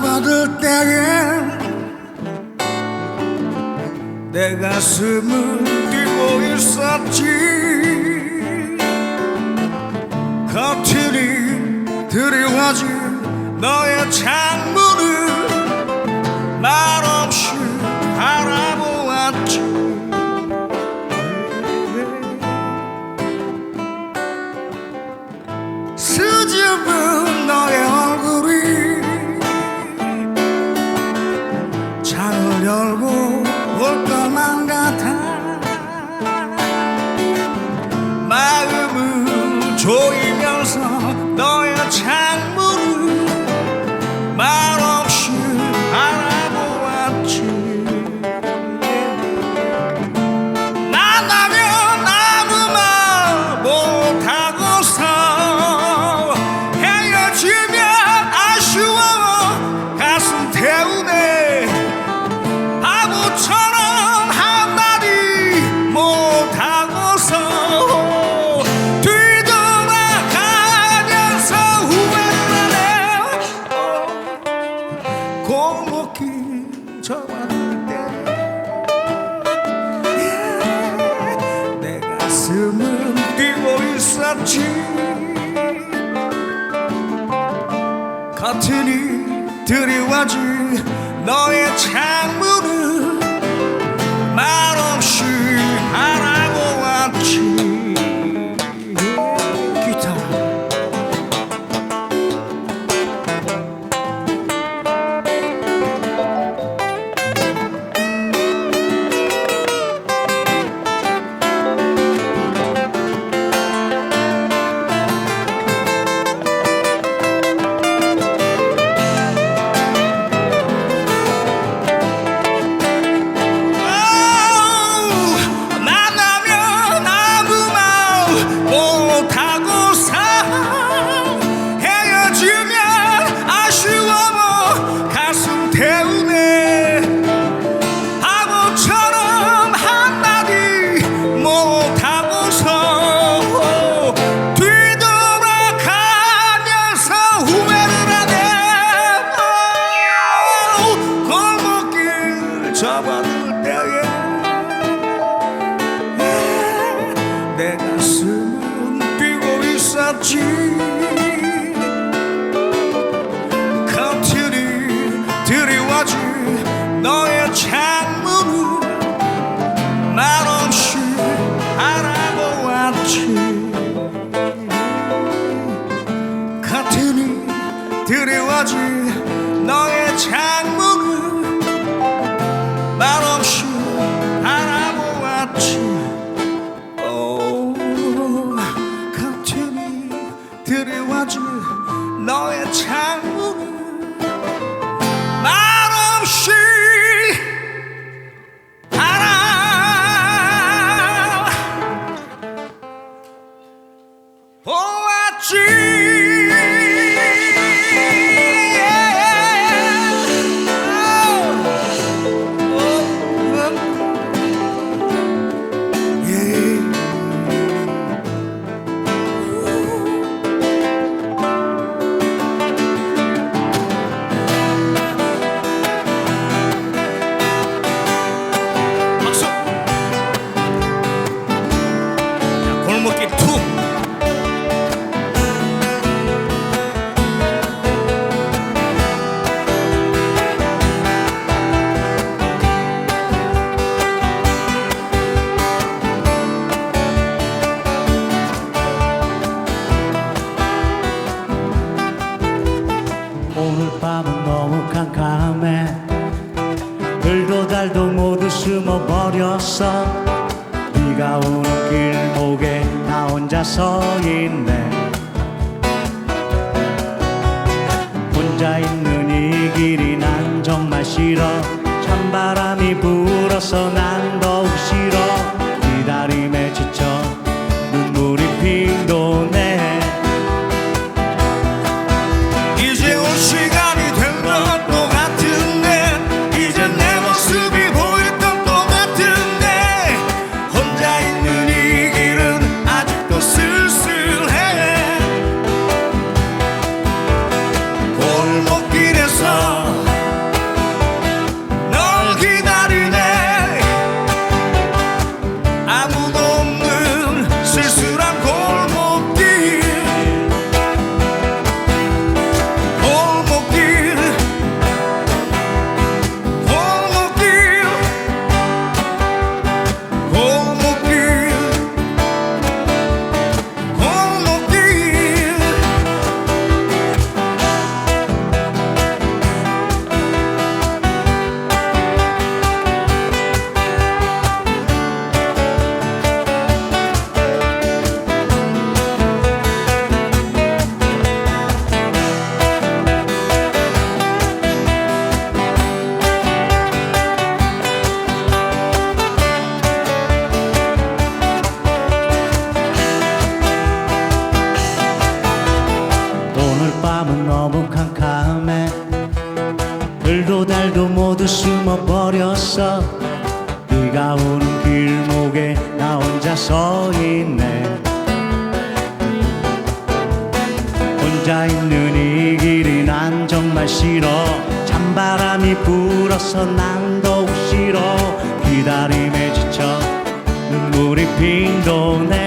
받을 때에 내 가슴은 뛰고 있었지. 거칠이 드리워진 너의 창문. 올 것만 같아 마음을 조이면서 너의 차 커튼이 두려워지 너의 창문을 말없이 너의 차 그 밤은 너무 캄캄해. 별도 달도 모두 숨어버렸어 네가 오는 길목에 나 혼자 서 있네. 혼자 있는 이 길이 난 정말 싫어. 찬바람이 불어서 난더 모두 숨어버렸어. 비가 오는 길목에 나 혼자 서 있네. 혼자 있는 이 길이 난 정말 싫어. 찬바람이 불어서 난 더욱 싫어. 기다림에 지쳐 눈물이 핑 도네